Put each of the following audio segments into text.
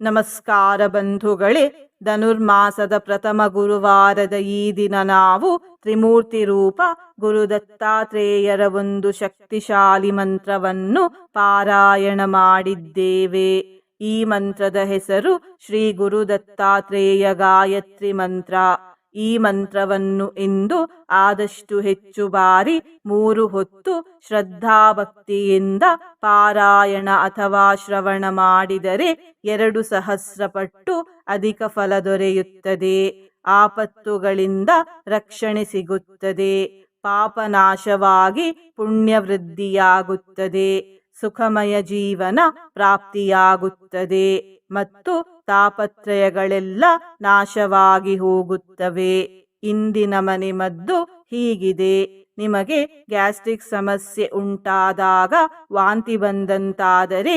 ನಮಸ್ಕಾರ ಬಂಧುಗಳೇ, ಧನುರ್ಮಾಸದ ಪ್ರಥಮ ಗುರುವಾರದ ಈ ದಿನ ನಾವು ತ್ರಿಮೂರ್ತಿ ರೂಪ ಗುರುದತ್ತಾತ್ರೇಯರ ಒಂದು ಶಕ್ತಿಶಾಲಿ ಮಂತ್ರವನ್ನು ಪಾರಾಯಣ ಮಾಡಿದ್ದೇವೆ. ಈ ಮಂತ್ರದ ಹೆಸರು ಶ್ರೀ ಗುರುದತ್ತಾತ್ರೇಯ ಗಾಯತ್ರಿ ಮಂತ್ರ. ಈ ಮಂತ್ರವನ್ನು ಇಂದು ಆದಷ್ಟು ಹೆಚ್ಚು ಬಾರಿ ಮೂರು ಹೊತ್ತು ಶ್ರದ್ಧಾಭಕ್ತಿಯಿಂದ ಪಾರಾಯಣ ಅಥವಾ ಶ್ರವಣ ಮಾಡಿದರೆ ಎರಡು ಸಹಸ್ರ ಪಟ್ಟು ಅಧಿಕ ಫಲ ದೊರೆಯುತ್ತದೆ. ಆಪತ್ತುಗಳಿಂದ ರಕ್ಷಣೆ ಸಿಗುತ್ತದೆ. ಪಾಪನಾಶವಾಗಿ ಪುಣ್ಯವೃದ್ಧಿಯಾಗುತ್ತದೆ. ಸುಖಮಯ ಜೀವನ ಪ್ರಾಪ್ತಿಯಾಗುತ್ತದೆ. ಮತ್ತು ತಾಪತ್ರಯಗಳೆಲ್ಲ ನಾಶವಾಗಿ ಹೋಗುತ್ತವೆ. ಇಂದಿನ ಮನೆ ಮದ್ದು ಹೀಗಿದೆ. ನಿಮಗೆ ಗ್ಯಾಸ್ಟ್ರಿಕ್ ಸಮಸ್ಯೆ ಉಂಟಾದಾಗ ವಾಂತಿ ಬಂದಂತಾದರೆ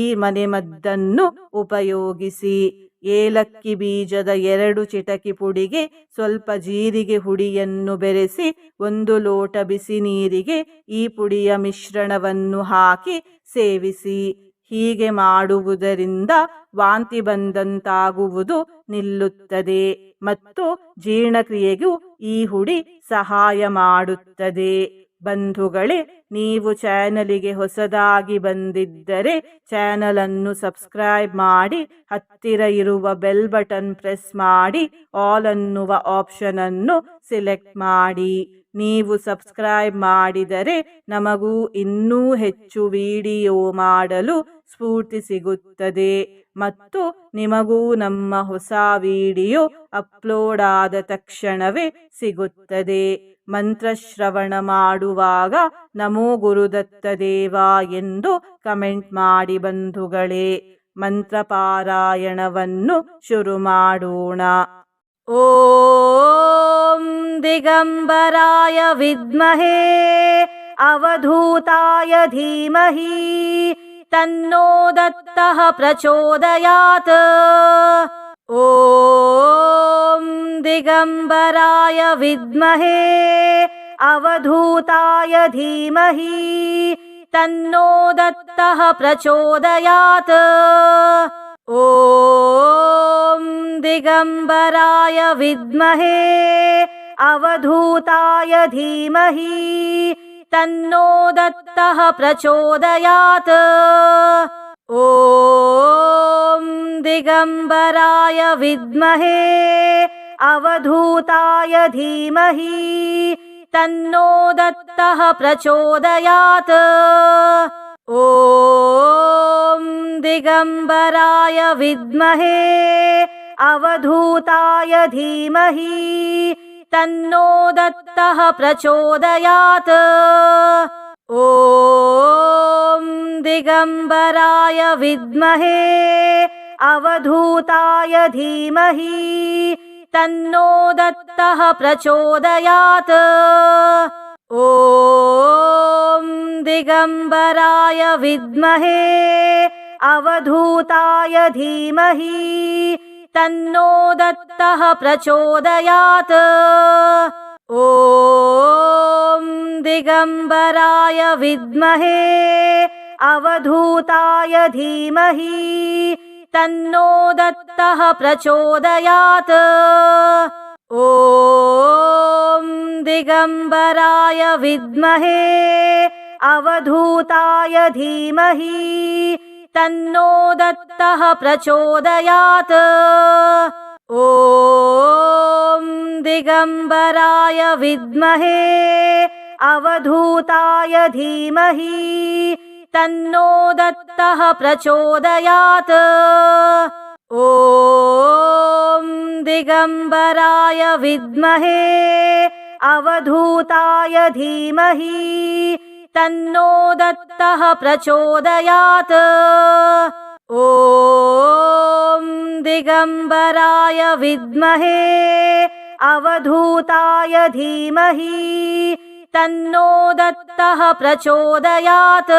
ಈ ಮನೆಮದ್ದನ್ನು ಉಪಯೋಗಿಸಿ. ಏಲಕ್ಕಿ ಬೀಜದ ಎರಡು ಚಿಟಕಿ ಪುಡಿಗೆ ಸ್ವಲ್ಪ ಜೀರಿಗೆ ಹುಡಿಯನ್ನು ಬೆರೆಸಿ ಒಂದು ಲೋಟ ಬಿಸಿ ನೀರಿಗೆ ಈ ಪುಡಿಯ ಮಿಶ್ರಣವನ್ನು ಹಾಕಿ ಸೇವಿಸಿ. ಹೀಗೆ ಮಾಡುವುದರಿಂದ ವಾಂತಿ ಬಂದಂತಾಗುವುದು ನಿಲ್ಲುತ್ತದೆ ಮತ್ತು ಜೀರ್ಣಕ್ರಿಯೆಗೂ ಈ ಹುಡಿ ಸಹಾಯ ಮಾಡುತ್ತದೆ. ಬಂಧುಗಳೇ, ನೀವು ಚಾನಲಿಗೆ ಹೊಸದಾಗಿ ಬಂದಿದ್ದರೆ ಚಾನಲನ್ನು ಸಬ್ಸ್ಕ್ರೈಬ್ ಮಾಡಿ, ಹತ್ತಿರ ಇರುವ ಬೆಲ್ ಬಟನ್ ಪ್ರೆಸ್ ಮಾಡಿ, ಆಲ್ ಅನ್ನುವ ಆಪ್ಷನನ್ನು ಸೆಲೆಕ್ಟ್ ಮಾಡಿ. ನೀವು ಸಬ್ಸ್ಕ್ರೈಬ್ ಮಾಡಿದರೆ ನಮಗೂ ಇನ್ನೂ ಹೆಚ್ಚು ವಿಡಿಯೋ ಮಾಡಲು ಸ್ಫೂರ್ತಿ ಸಿಗುತ್ತದೆ. ಮತ್ತು ನಿಮಗೂ ನಮ್ಮ ಹೊಸ ವಿಡಿಯೋ ಅಪ್ಲೋಡ್ ಆದ ತಕ್ಷಣವೇ ಸಿಗುತ್ತದೆ. ಮಂತ್ರಶ್ರವಣ ಮಾಡುವಾಗ ನಮೋ ಗುರುದತ್ತ ದೇವ ಎಂದು ಕಮೆಂಟ್ ಮಾಡಿ ಬಂಧುಗಳೇ, ಮಂತ್ರಪಾರಾಯಣವನ್ನು ಶುರು ಮಾಡೋಣ. ॐ दिगम्बराय विद्महे अवधूताय धीमहि तन्नो दत्तः प्रचोदयात्। ॐ दिगम्बराय विद्महे अवधूताय धीमहि तन्नो दत्तः प्रचोदयात्। ॐ दिगम्बराय विद्महे, अवधूताय धीमहि, तन्नो दत्तः प्रचोदयात्। ॐ दिगम्बराय विद्महे, अवधूताय धीमहि, तन्नो दत्तः प्रचोदयात्। ॐ दिगम्बराय विद्महे अवधूताय धीमहि तन्नो दत्तः प्रचोदयात्। ॐ दिगम्बराय विद्महे अवधूताय धीमहि तन्नो दत्तः प्रचोदयात् ॐ दिगम्बराय विद्महे अवधूताय धीमहि तन्नो दत्तः प्रचोदयात्। ॐ दिगम्बराय विद्महे अवधूताय धीमहि तन्नो दत्तः प्रचोदयात् ॐ दिगम्बराय विद्महे अवधूताय धीमहि तन्नो दत्तः प्रचोदयात्। ॐ दिगम्बराय विद्महे अवधूताय धीमहि तन्नो दत्तः प्रचोदयात् ॐ दिगम्बराय विद्महे अवधूताय धीमहि तन्नो दत्तः प्रचोदयात्। ॐ दिगम्बराय विद्महे अवधूताय धीमहि तन्नो दत्तः प्रचोदयात्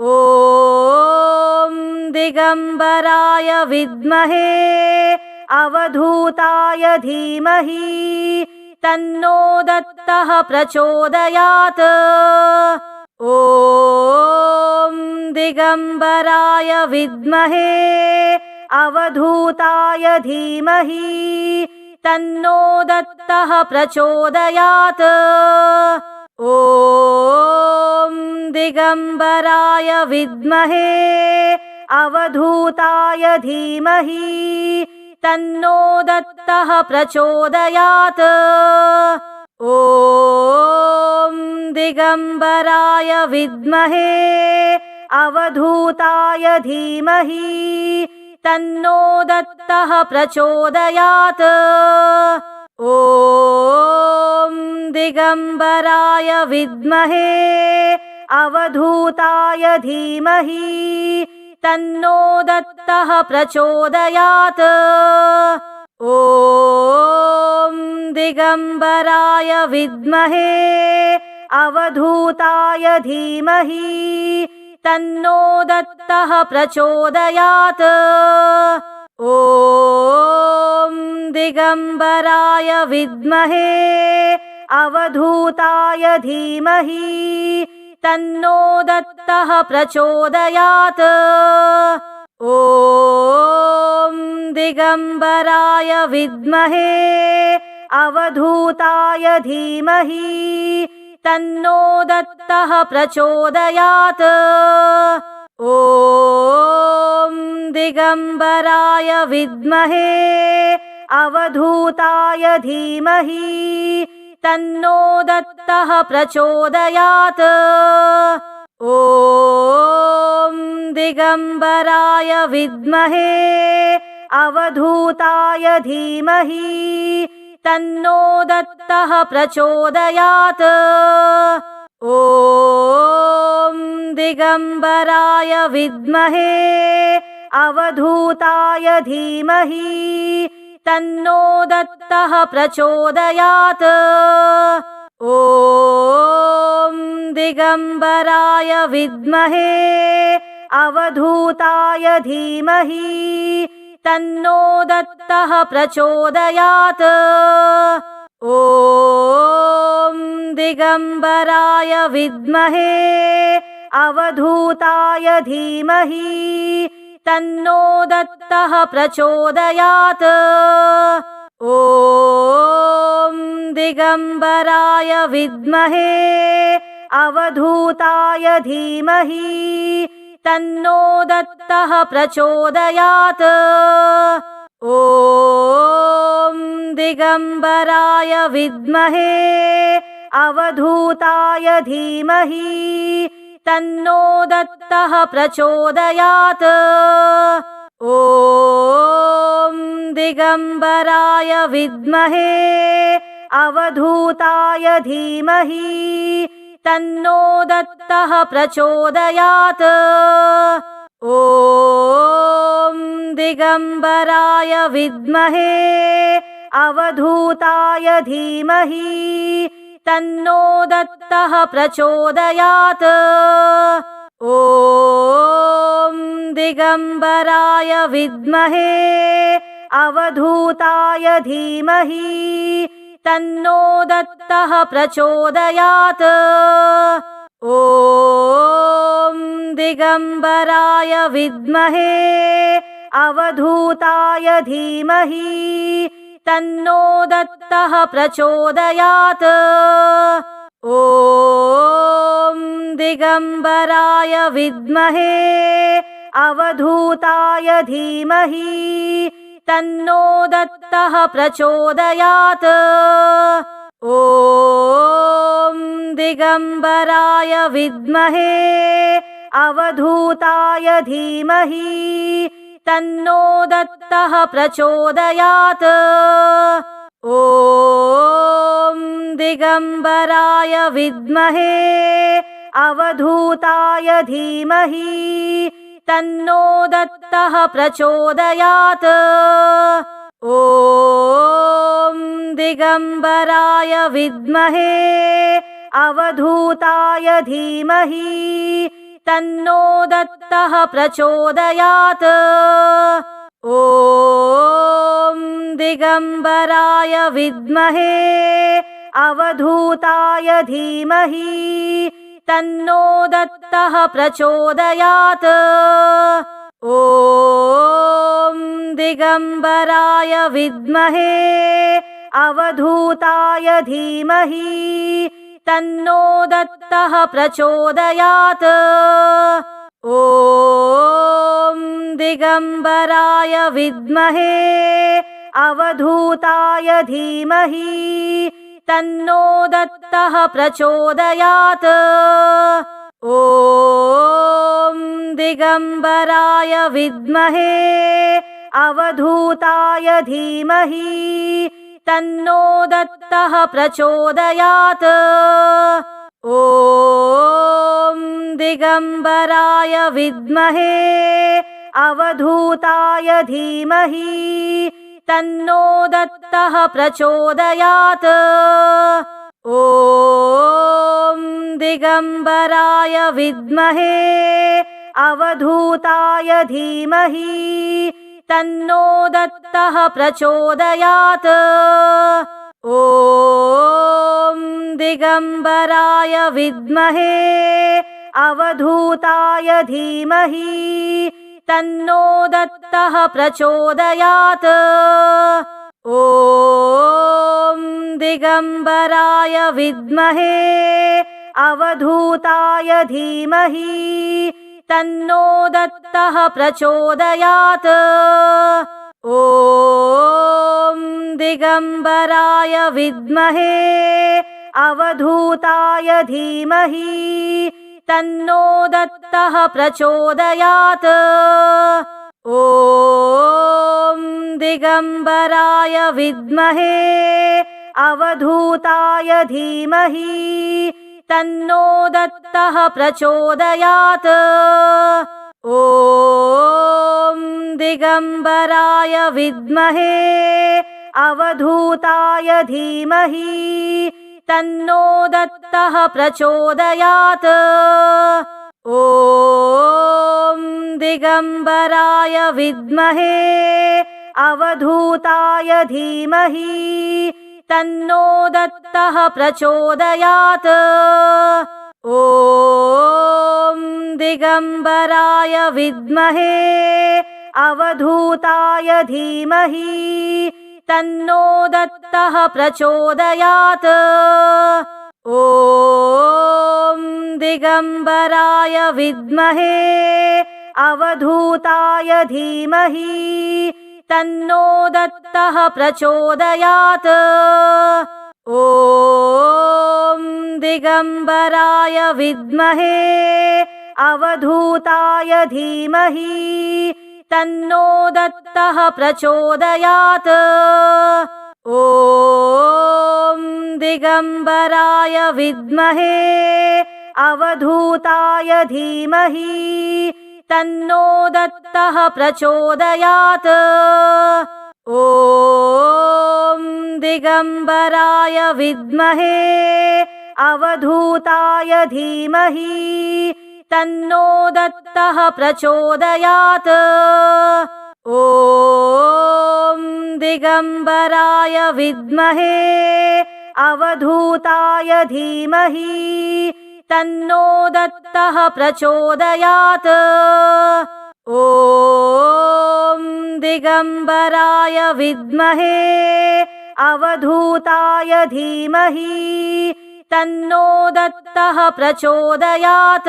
ॐ दिगम्बराय विद्महे अवधूताय धीमहि तन्नो दत्तः प्रचोदयात्। ॐ दिगम्बराय विद्महे अवधूताय धीमहि तन्नो दत्तः प्रचोदयात् ॐ दिगम्बराय विद्महे अवधूताय धीमहि तन्नो दत्तः प्रचोदयात्। ॐ दिगम्बराय विद्महे अवधूताय धीमहि तन्नो दत्तः प्रचोदयात् ॐ दिगम्बराय विद्महे अवधूताय धीमहि तन्नो दत्तः प्रचोदयात्। ॐ दिगम्बराय विद्महे अवधूताय धीमहि तन्नो दत्तः प्रचोदयात् ॐ दिगम्बराय विद्महे, अवधूताय धीमहि, तन्नो दत्तः प्रचोदयात्। ॐ दिगम्बराय विद्महे, अवधूताय धीमहि, तन्नो दत्तः प्रचोदयात्। ॐ दिगम्बराय विद्महे, अवधूताय धीमहि, तन्नो दत्तः प्रचोदयात्। ॐ दिगम्बराय विद्महे, अवधूताय धीमहि, तन्नो दत्तः प्रचोदयात्। ॐ दिगम्बराय विद्महे अवधूताय धीमहि, तन्नो दत्तः प्रचोदयात्। ॐ दिगम्बराय विद्महे, अवधूताय धीमहि, तन्नो दत्तः प्रचोदयात्। ॐ दिगम्बराय विद्महे, अवधूताय धीमहि तन्नो दत्तः प्रचोदयात्। ॐ दिगम्बराय विद्महे अवधूताय धीमहि तन्नो दत्तः प्रचोदयात्। ॐ दिगम्बराय विद्महे अवधूताय धीमहि तन्नो दत्तः प्रचोदयात्। ॐ दिगम्बराय विद्महे अवधूताय धीमहि तन्नो दत्तः प्रचोदयात्। ॐ दिगम्बराय विद्महे अवधूताय धीमहि तन्नो दत्तः प्रचोदयात्। ॐ दिगम्बराय विद्महे अवधूताय धीमहि तन्नो दत्तः प्रचोदयात्। ॐ दिगम्बराय विद्महे अवधूताय धीमहि तन्नो दत्तः प्रचोदयात्। ॐ दिगम्बराय विद्महे अवधूताय धीमहि तन्नो दत्तः प्रचोदयात्। ॐ दिगम्बराय विद्महे अवधूताय धीमहि तन्नो दत्तः प्रचोदयात्। ॐ दिगम्बराय विद्महे अवधूताय धीमहि तन्नो दत्तः प्रचोदयात्। ॐ दिगम्बराय विद्महे अवधूताय धीमहि तन्नो दत्तः प्रचोदयात्। ॐ दिगम्बराय विद्महे अवधूताय धीमहि तन्नो दत्तः प्रचोदयात्। ॐ दिगम्बराय विद्महे अवधूताय धीमहि तन्नो दत्तः प्रचोदयात्। ॐ दिगम्बराय विद्महे अवधूताय धीमहि तन्नो दत्तः प्रचोदयात्। ॐ दिगम्बराय विद्महे अवधूताय धीमहि तन्नो दत्तः प्रचोदयात्। ॐ दिगम्बराय विद्महे अवधूताय धीमहि तन्नो दत्तः प्रचोदयात्। ॐ दिगम्बराय विद्महे अवधूताय धीमहि तन्नो दत्तः प्रचोदयात्। ॐ दिगम्बराय विद्महे, अवधूताय धीमहि तन्नो दत्तः प्रचोदयात्। ॐ दिगम्बराय विद्महे, अवधूताय धीमहि तन्नो दत्तः प्रचोदयात्। ॐ दिगम्बराय विद्महे अवधूताय धीमहि तन्नो दत्तः प्रचोदयात्। ॐ दिगम्बराय विद्महे अवधूताय धीमहि तन्नो दत्तः प्रचोदयात्। ॐ दिगम्बराय विद्महे अवधूताय धीमहि तन्नो दत्तः प्रचोदयात्। ॐ दिगम्बराय विद्महे अवधूताय धीमहि तन्नो दत्तः प्रचोदयात्। ॐ दिगम्बराय विद्महे, अवधूताय धीमहि तन्नो दत्तः प्रचोदयात्। ॐ दिगम्बराय विद्महे, अवधूताय धीमहि तन्नो दत्तः प्रचोदयात्। ॐ दिगम्बराय विद्महे अवधूताय धीमहि तन्नो दत्तः प्रचोदयात्। ॐ दिगम्बराय विद्महे अवधूताय धीमहि तन्नो दत्तः प्रचोदयात्। ॐ दिगम्बराय विद्महे अवधूताय धीमहि तन्नो दत्तः प्रचोदयात्। ॐ दिगम्बराय विद्महे अवधूताय धीमहि तन्नो दत्तः प्रचोदयात्। ॐ दिगम्बराय विद्महे अवधूताय धीमहि तन्नो दत्तः प्रचोदयात्।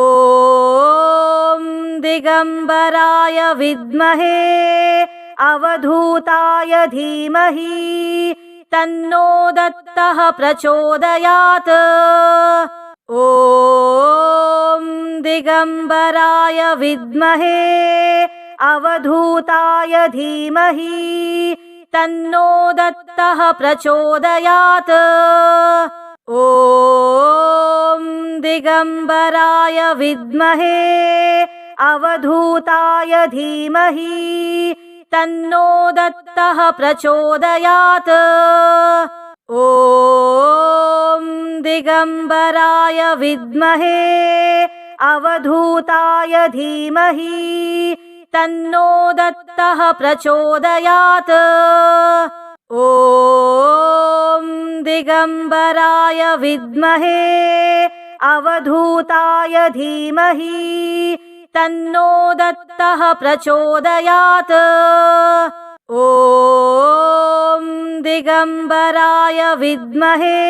ॐ दिगम्बराय विद्महे अवधूताय धीमहि तन्नो दत्तः प्रचोदयात्। ॐ दिगम्बराय विद्महे अवधूताय धीमहि तन्नो दत्तः प्रचोदयात्। ॐ दिगम्बराय विद्महे अवधूताय धीमहि तन्नो दत्तः प्रचोदयात्। ॐ दिगम्बराय विद्महे अवधूताय धीमहि तन्नो दत्तः प्रचोदयात्। ॐ दिगम्बराय विद्महे अवधूताय धीमहि तन्नो दत्तः प्रचोदयात्। ॐ दिगम्बराय विद्महे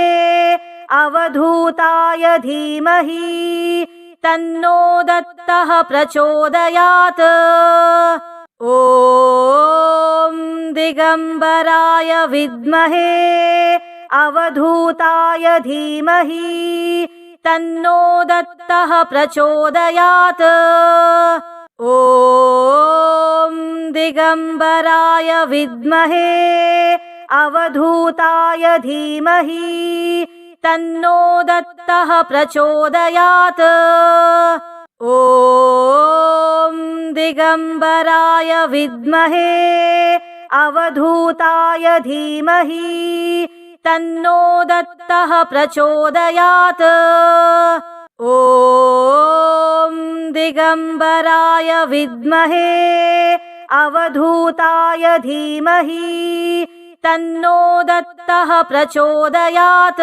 अवधूताय धीमहि तन्नो दत्तः प्रचोदयात्। ॐ दिगम्बराय विद्महे अवधूताय धीमहि तन्नो दत्तः प्रचोदयात्। ॐ दिगम्बराय विद्महे अवधूताय धीमहि तन्नो दत्तः प्रचोदयात्। ॐ दिगम्बराय विद्महे अवधूताय धीमहि तन्नो दत्तः प्रचोदयात्। ॐ दिगम्बराय विद्महे अवधूताय धीमहि तन्नो दत्तः प्रचोदयात्।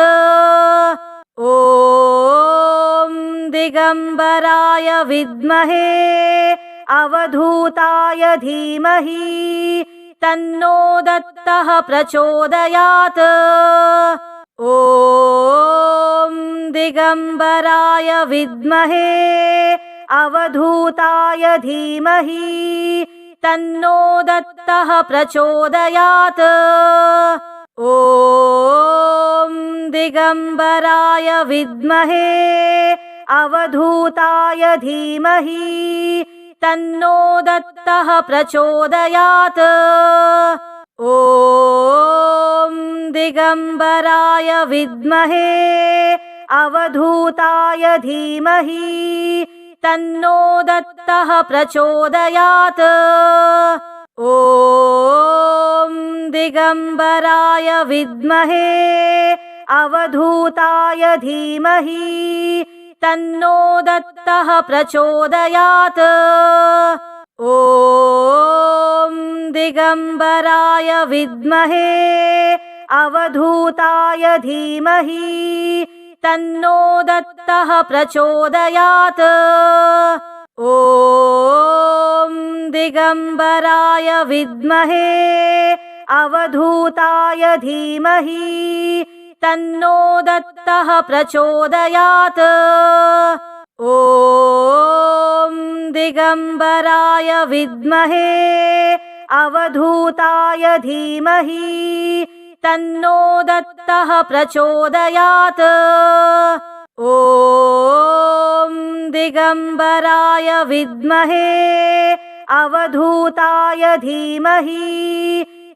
ॐ दिगम्बराय विद्महे अवधूताय धीमहि तन्नो दत्तः प्रचोदयात्। ॐ दिगम्बराय विद्महे अवधूताय धीमहि तन्नो दत्तः प्रचोदयात्। ॐ दिगम्बराय विद्महे अवधूताय धीमहि तन्नो दत्तः प्रचोदयात्। ॐ दिगम्बराय विद्महे अवधूताय धीमहि तन्नो दत्तः प्रचोदयात्। ॐ दिगम्बराय विद्महे अवधूताय धीमहि तन्नो दत्तः प्रचोदयात्। ॐ दिगम्बराय विद्महे अवधूताय धीमहि तन्नो दत्तः प्रचोदयात्। ॐ दिगम्बराय विद्महे अवधूताय धीमहि तन्नो दत्तः प्रचोदयात्। ॐ दिगम्बराय विद्महे अवधूताय धीमहि तन्नो दत्तः प्रचोदयात्। ॐ दिगम्बराय विद्महे अवधूताय धीमहि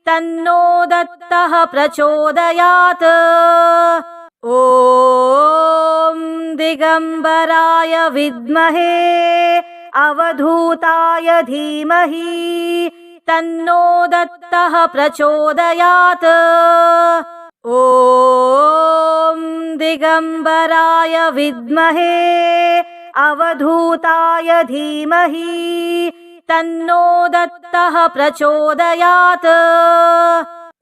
तन्नो दत्तः प्रचोदयात्। ॐ दिगम्बराय विद्महे, अवधूताय धीमहि, तन्नो दत्तः प्रचोदयात्। ॐ दिगम्बराय विद्महे, अवधूताय धीमहि तन्नो दत्तः प्रचोदयात्।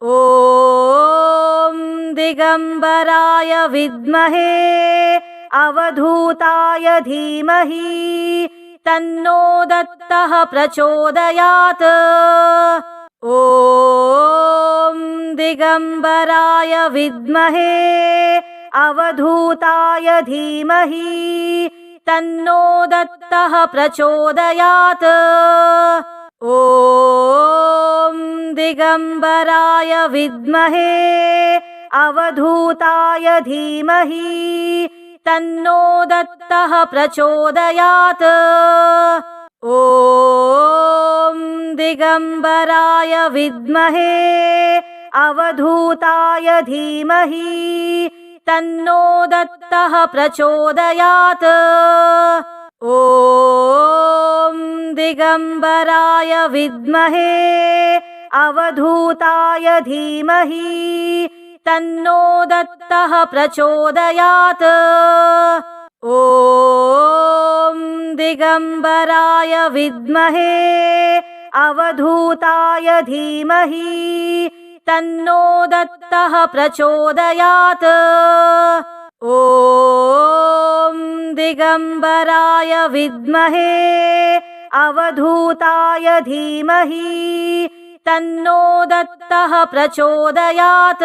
ॐ दिगम्बराय विद्महे अवधूताय धीमहि तन्नो दत्तः प्रचोदयात्। ॐ दिगम्बराय विद्महे अवधूताय धीमहि तन्नो दत्तः प्रचोदयात्। ॐ दिगम्बराय विद्महे अवधूताय धीमहि तन्नो दत्तः प्रचोदयात्। ॐ दिगम्बराय विद्महे अवधूताय धीमहि तन्नो दत्तः प्रचोदयात्। ॐ दिगम्बराय विद्महे अवधूताय धीमहि तन्नो दत्तः प्रचोदयात्। ॐ दिगम्बराय विद्महे अवधूताय धीमहि तन्नो दत्तः प्रचोदयात्। ॐ दिगम्बराय विद्महे अवधूताय धीमहि तन्नो दत्तः प्रचोदयात्।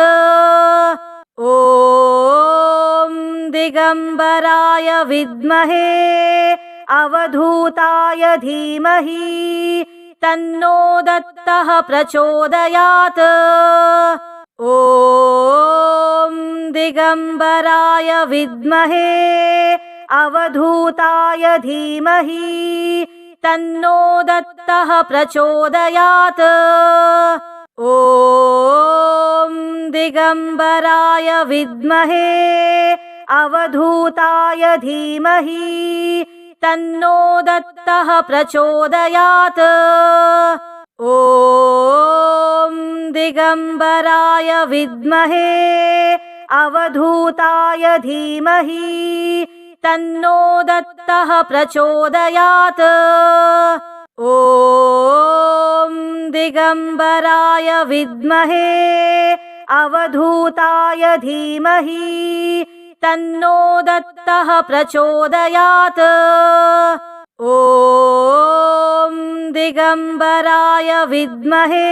ॐ दिगम्बराय विद्महे अवधूताय धीमहि तन्नो दत्तः प्रचोदयात्। ॐ दिगम्बराय विद्महे अवधूताय धीमहि तन्नो दत्तः प्रचोदयात्। ॐ दिगम्बराय विद्महे अवधूताय धीमहि तन्नो दत्तः प्रचोदयात्। ॐ दिगम्बराय विद्महे अवधूताय धीमहि तन्नो दत्तः प्रचोदयात्। ॐ दिगम्बराय विद्महे अवधूताय धीमहि तन्नो दत्तः प्रचोदयात्। ॐ दिगम्बराय विद्महे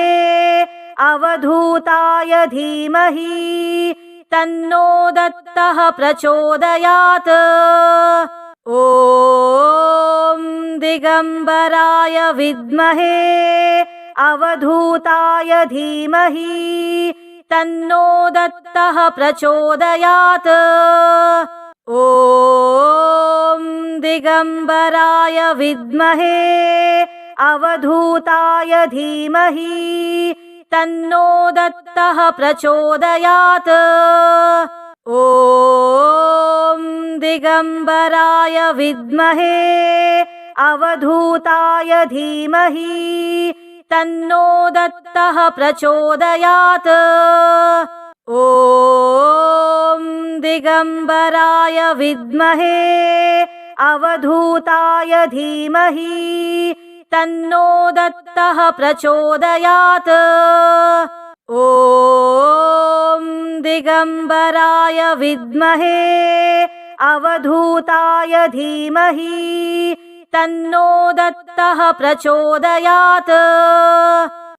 अवधूताय धीमहि तन्नो दत्तः प्रचोदयात्। ॐ दिगम्बराय विद्महे अवधूताय धीमहि तन्नो दत्तः प्रचोदयात्। ॐ दिगम्बराय विद्महे अवधूताय धीमहि तन्नो दत्तः प्रचोदयात्। ॐ दिगम्बराय विद्महे अवधूताय धीमहि तन्नो दत्तः प्रचोदयात्। ॐ दिगम्बराय विद्महे अवधूताय धीमहि तन्नो दत्तः प्रचोदयात्। ॐ दिगम्बराय विद्महे अवधूताय धीमहि तन्नो दत्तः प्रचोदयात्।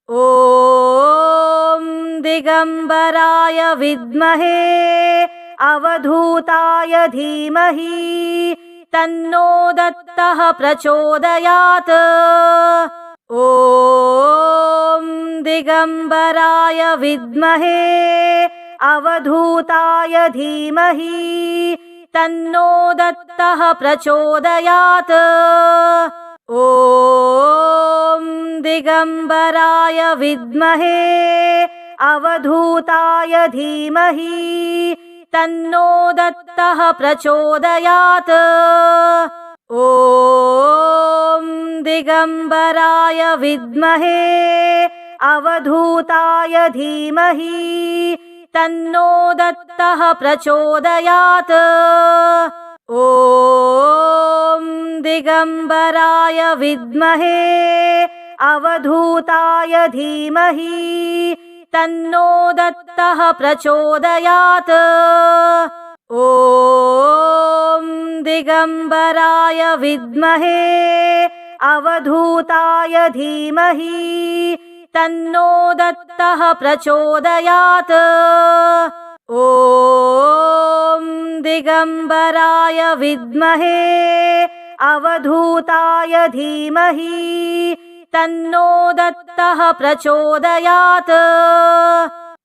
ॐ दिगम्बराय विद्महे, अवधूताय धीमहि तन्नो दत्तः प्रचोदयात्। ॐ दिगम्बराय विद्महे, अवधूताय धीमहि तन्नो दत्तः प्रचोदयात्। ॐ दिगम्बराय विद्महे अवधूताय धीमहि तन्नो दत्तः प्रचोदयात्। ॐ दिगम्बराय विद्महे अवधूताय धीमहि तन्नो दत्तः प्रचोदयात्। ॐ दिगम्बराय विद्महे अवधूताय धीमहि तन्नो दत्तः प्रचोदयात्। ॐ दिगम्बराय विद्महे अवधूताय धीमहि तन्नो दत्तः प्रचोदयात्। ॐ दिगम्बराय विद्महे अवधूताय धीमहि तन्नो दत्तः प्रचोदयात्।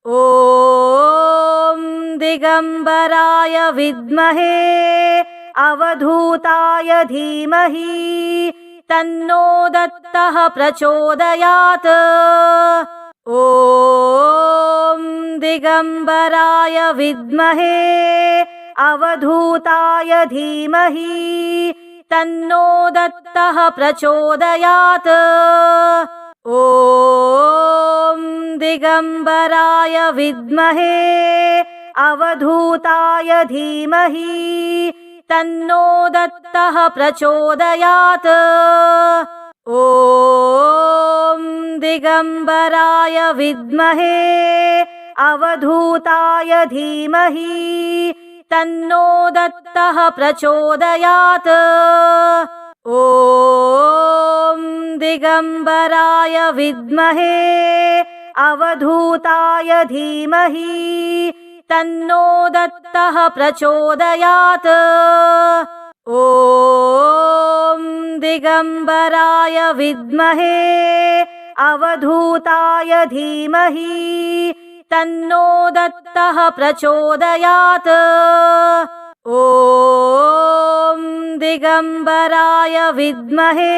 ॐ दिगम्बराय विद्महे अवधूताय धीमहि तन्नो दत्तः प्रचोदयात्। ॐ दिगम्बराय विद्महे अवधूताय धीमहि तन्नो दत्तः प्रचोदयात्। ॐ दिगम्बराय विद्महे अवधूताय धीमहि तन्नो दत्तः प्रचोदयात्। ॐ दिगम्बराय विद्महे अवधूताय धीमहि तन्नो दत्तः प्रचोदयात्। ॐ दिगम्बराय विद्महे अवधूताय धीमहि तन्नो दत्तः प्रचोदयात्। ॐ दिगम्बराय विद्महे अवधूताय धीमहि तन्नो दत्तः प्रचोदयात्। ॐ दिगम्बराय विद्महे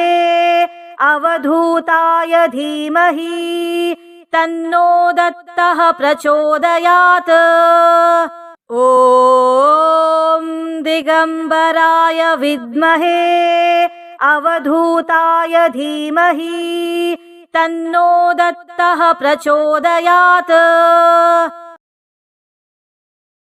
अवधूताय धीमहि तन्नो दत्तः प्रचोदयात्। ॐ दिगम्बराय विद्महे अवधूताय धीमहि तन्नो दत्तः प्रचोदयात्